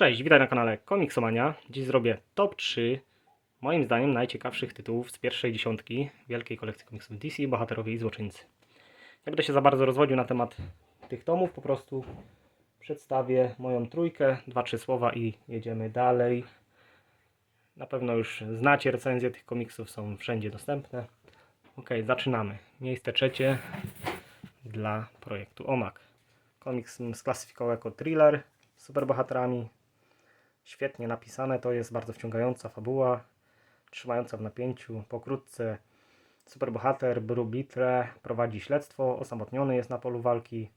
Cześć, witaj na kanale Komiksomania. Dziś zrobię top 3 moim zdaniem najciekawszych tytułów z pierwszej dziesiątki wielkiej kolekcji komiksów DC, bohaterowie i złoczyńcy. Nie będę się za bardzo rozwodził na temat tych tomów, po prostu przedstawię moją trójkę, dwa, trzy słowa i jedziemy dalej. Na pewno już znacie recenzje tych komiksów, są wszędzie dostępne. Ok, zaczynamy. Miejsce trzecie dla projektu OMAK. Komiks sklasyfikował jako thriller superbohaterami. Świetnie napisane, to jest bardzo wciągająca fabuła, trzymająca w napięciu. Pokrótce superbohater Brubitre prowadzi śledztwo, osamotniony jest na polu walki,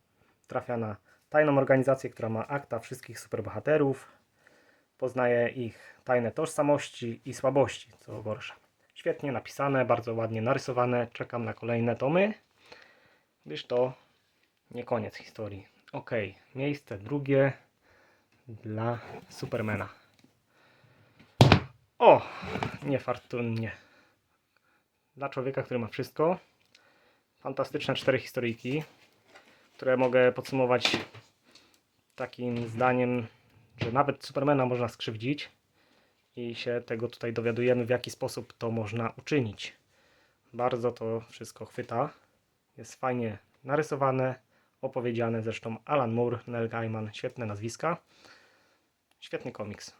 trafia na tajną organizację, która ma akta wszystkich superbohaterów, poznaje ich tajne tożsamości i słabości, co gorsza. Świetnie napisane, bardzo ładnie narysowane, czekam na kolejne tomy, gdyż to nie koniec historii. Ok, miejsce drugie dla Supermana. O, niefartunnie. Dla człowieka, który ma wszystko. Fantastyczne cztery historyjki, które mogę podsumować takim zdaniem, że nawet Supermana można skrzywdzić i się tego tutaj dowiadujemy, w jaki sposób to można uczynić. Bardzo to wszystko chwyta. Jest fajnie narysowane, opowiedziane. Zresztą Alan Moore, Neil Gaiman, świetne nazwiska. Świetny komiks.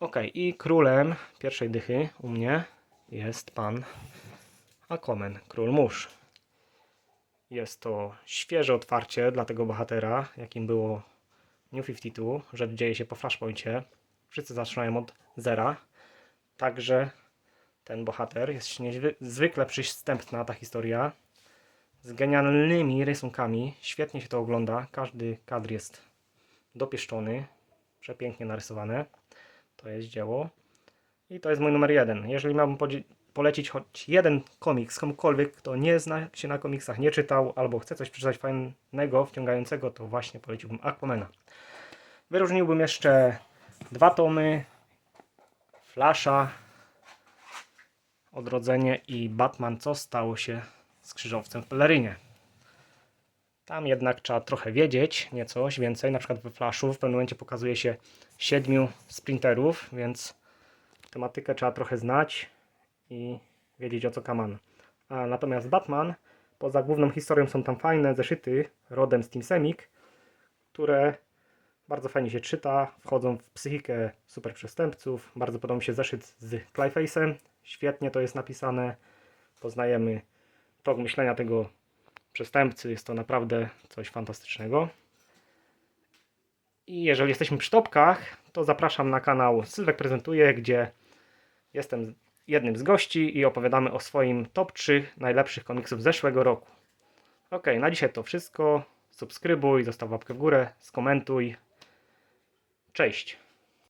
Ok, i królem pierwszej dychy u mnie jest pan Aquaman, król mórz. Jest to świeże otwarcie dla tego bohatera, jakim było New 52, że dzieje się po Flashpoincie. Wszyscy zaczynają od zera. Także ten bohater jest niezwykle przystępna ta historia. Z genialnymi rysunkami. Świetnie się to ogląda. Każdy kadr jest dopieszczony. Przepięknie narysowane. To jest dzieło. I to jest mój numer jeden. Jeżeli miałbym polecić choć jeden komiks komukolwiek, kto nie zna się na komiksach, nie czytał, albo chce coś przeczytać fajnego, wciągającego, to właśnie poleciłbym Aquamana. Wyróżniłbym jeszcze dwa tomy Flasha, Odrodzenie i Batman, co stało się z krzyżowcem w pelerynie. Tam jednak trzeba trochę wiedzieć, nieco więcej. Na przykład we Flashu w pewnym momencie pokazuje się siedmiu sprinterów, więc tematykę trzeba trochę znać i wiedzieć o co kaman. A natomiast Batman, poza główną historią są tam fajne zeszyty rodem z Team Semik, które bardzo fajnie się czyta, wchodzą w psychikę super przestępców. Bardzo podoba mi się zeszyt z Clayface'em. Świetnie to jest napisane. Poznajemy tok myślenia tego przestępcy. Jest to naprawdę coś fantastycznego. I jeżeli jesteśmy przy topkach, to zapraszam na kanał Sylwek Prezentuje, gdzie jestem jednym z gości i opowiadamy o swoim top 3 najlepszych komiksów zeszłego roku. Ok, na dzisiaj to wszystko. Subskrybuj, zostaw łapkę w górę, skomentuj. Cześć.